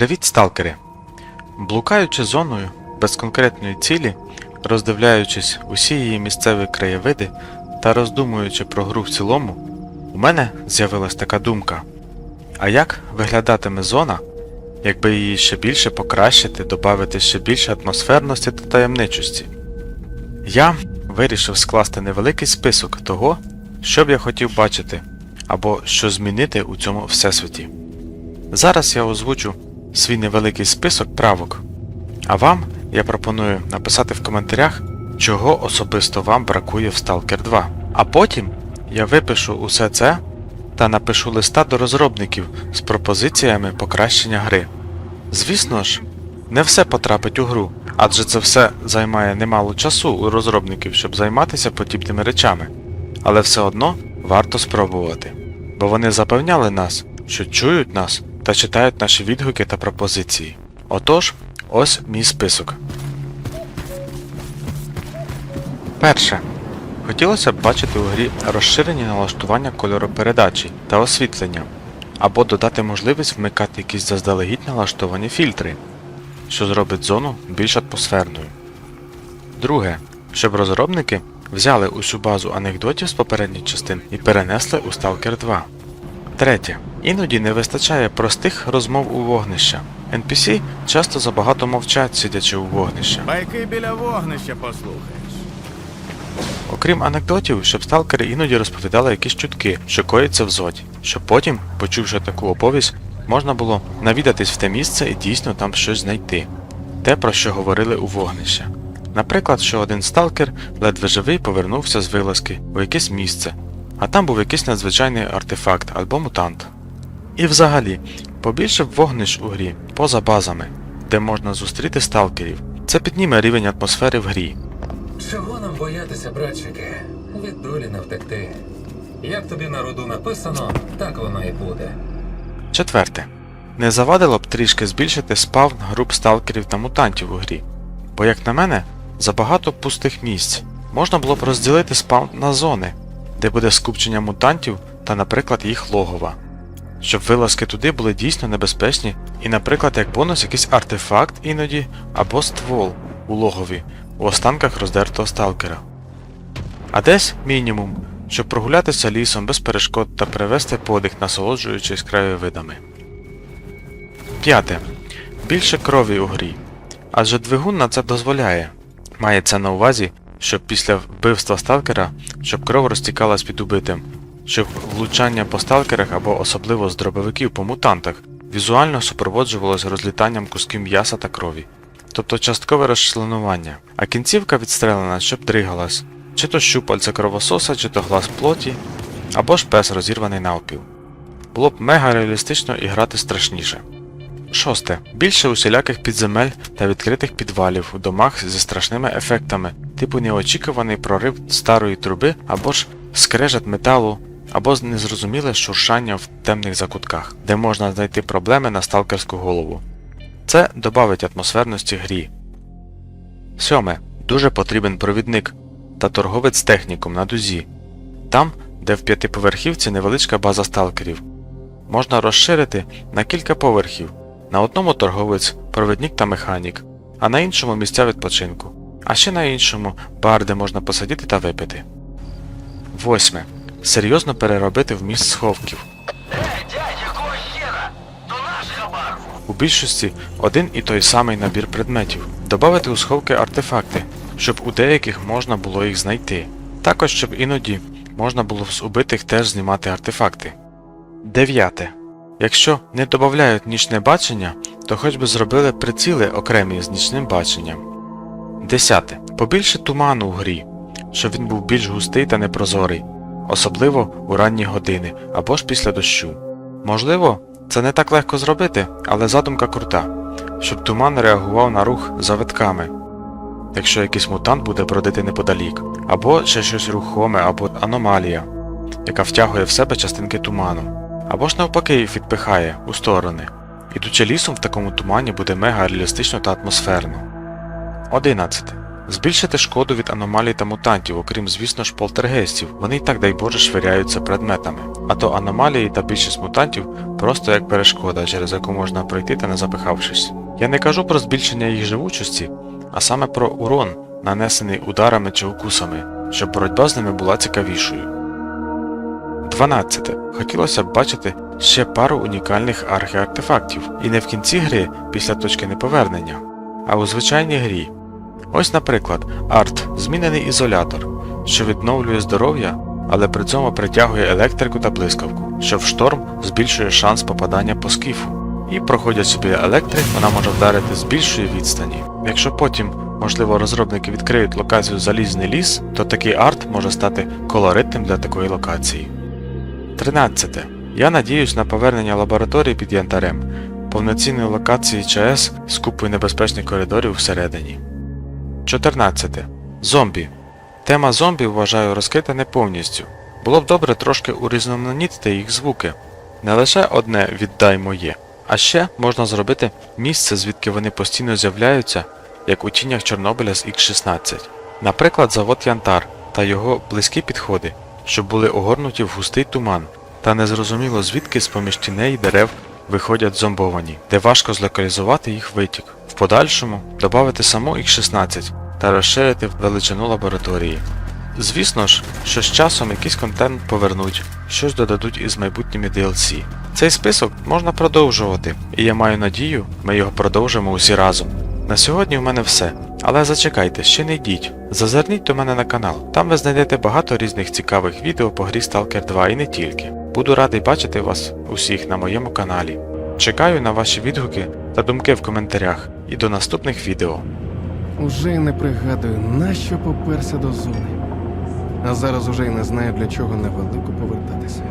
Привіт, сталкери! Блукаючи зоною без конкретної цілі, роздивляючись усі її місцеві краєвиди та роздумуючи про гру в цілому, у мене з'явилась така думка. А як виглядатиме зона, якби її ще більше покращити, додати ще більше атмосферності та таємничості? Я вирішив скласти невеликий список того, що б я хотів бачити, або що змінити у цьому всесвіті. Зараз я озвучу свій невеликий список правок, а вам я пропоную написати в коментарях, чого особисто вам бракує в Stalker 2. А потім я випишу усе це та напишу листа до розробників з пропозиціями покращення гри. Звісно ж, не все потрапить у гру, адже це все займає немало часу у розробників, щоб займатися подібними речами. Але все одно варто спробувати, бо вони запевняли нас, що чують нас та читають наші відгуки та пропозиції. Отож, ось мій список. Перше. Хотілося б бачити у грі розширені налаштування кольоропередачі та освітлення, або додати можливість вмикати якісь заздалегідь налаштовані фільтри, що зробить зону більш атмосферною. Друге, щоб розробники взяли усю базу анекдотів з попередніх частин і перенесли у Stalker 2. Третє. Іноді не вистачає простих розмов у вогнища. NPC часто забагато мовчать, сидячи у вогнища. Байки біля вогнища послухаєш. Окрім анекдотів, щоб сталкери іноді розповідали якісь чутки, що коїться в зоді, щоб потім, почувши таку оповість, можна було навідатись в те місце і дійсно там щось знайти. Те, про що говорили у вогнища. Наприклад, що один сталкер ледве живий повернувся з вилазки у якесь місце, а там був якийсь надзвичайний артефакт або мутант. І взагалі, побільше вогнищ у грі, поза базами, де можна зустріти сталкерів. Це підніме рівень атмосфери в грі. Чого нам боятися, братчики? Від долі не втекти. Як тобі на роду написано, так воно і буде. Четверте. Не завадило б трішки збільшити спавн груп сталкерів та мутантів у грі, бо, як на мене, забагато пустих місць. Можна було б розділити спавн на зони, де буде скупчення мутантів та, наприклад, їх логова, щоб вилазки туди були дійсно небезпечні і, наприклад, як бонус якийсь артефакт іноді або ствол у логові у останках роздертого сталкера. А десь мінімум, щоб прогулятися лісом без перешкод та привести подих, насолоджуючись краєвидами. П'яте. Більше крові у грі. Адже двигун на це дозволяє. Мається на увазі, щоб після вбивства сталкера, щоб кров розтікалась під убитим, щоб влучання по сталкерах або особливо з дробовиків по мутантах візуально супроводжувалось розлітанням кусків м'яса та крові, тобто часткове розчленування, а кінцівка відстрелена, щоб дригалась, чи то щупальце кровососа, чи то глаз плоті, або ж пес розірваний навпіл. Було б мега реалістично і грати страшніше. Шосте. Більше усіляких підземель та відкритих підвалів у домах зі страшними ефектами, типу неочікуваний прорив старої труби або ж скрежет металу, або незрозуміле шуршання в темних закутках, де можна знайти проблеми на сталкерську голову. Це додавить атмосферності грі. Сьоме. Дуже потрібен провідник та торговець технікум на дузі. Там, де в п'ятиповерхівці невеличка база сталкерів. Можна розширити на кілька поверхів. На одному торговець, провідник та механік, а на іншому місця відпочинку. А ще на іншому бар, де можна посидіти та випити. Восьме. Серйозно переробити вміст сховків. У більшості один і той самий набір предметів. Добавити у сховки артефакти, щоб у деяких можна було їх знайти. Також, щоб іноді можна було з убитих теж знімати артефакти. Дев'яте. Якщо не додають нічне бачення, то хоч би зробили приціли окремі з нічним баченням. Десяте. Побільше туману у грі, щоб він був більш густий та непрозорий, особливо у ранні години або ж після дощу. Можливо, це не так легко зробити, але задумка крута, щоб туман реагував на рух завитками, якщо якийсь мутант буде бродити неподалік, або ще щось рухоме, або аномалія, яка втягує в себе частинки туману, або ж навпаки їх відпихає у сторони. Ідучи лісом в такому тумані буде мега реалістично та атмосферно. 11. Збільшити шкоду від аномалій та мутантів, окрім, звісно ж, полтергейстів. Вони й так, дай Боже, швиряються предметами. А то аномалії та більшість мутантів просто як перешкода, через яку можна пройти та не запихавшись. Я не кажу про збільшення їх живучості, а саме про урон, нанесений ударами чи укусами, щоб боротьба з ними була цікавішою. 12. Хотілося б бачити ще пару унікальних архіартефактів, і не в кінці гри після точки неповернення, а у звичайній грі. Ось, наприклад, арт змінений ізолятор, що відновлює здоров'я, але при цьому притягує електрику та блискавку, що в шторм збільшує шанс попадання по скіфу. І проходять собі електрик, вона може вдарити з більшої відстані. Якщо потім, можливо, розробники відкриють локацію Залізний ліс, то такий арт може стати колоритним для такої локації. 13. Я надіюсь на повернення лабораторії під янтарем, повноцінної локації ЧАЕС з купою небезпечних коридорів всередині. 14. Зомбі. Тема зомбі вважаю розкрита не повністю. Було б добре трошки урізноманітити їх звуки. Не лише одне віддай моє, а ще можна зробити місце, звідки вони постійно з'являються, як у тінях Чорнобиля з Х-16. Наприклад, завод Янтар та його близькі підходи, що були огорнуті в густий туман, та незрозуміло звідки з поміж тіней дерев виходять зомбовані, де важко злокалізувати їх витік. Подальшому додати саму Х-16 та розширити величину лабораторії. Звісно ж, що з часом якийсь контент повернуть, щось додадуть із майбутніми DLC. Цей список можна продовжувати, і я маю надію, ми його продовжимо усі разом. На сьогодні в мене все, але зачекайте, ще не йдіть. Зазирніть до мене на канал, там ви знайдете багато різних цікавих відео по грі Stalker 2 і не тільки. Буду радий бачити вас усіх на моєму каналі. Чекаю на ваші відгуки та думки в коментарях і до наступних відео. Уже не пригадую, нащо поперся до зони. А зараз уже й не знаю, для чого на велику повертатися.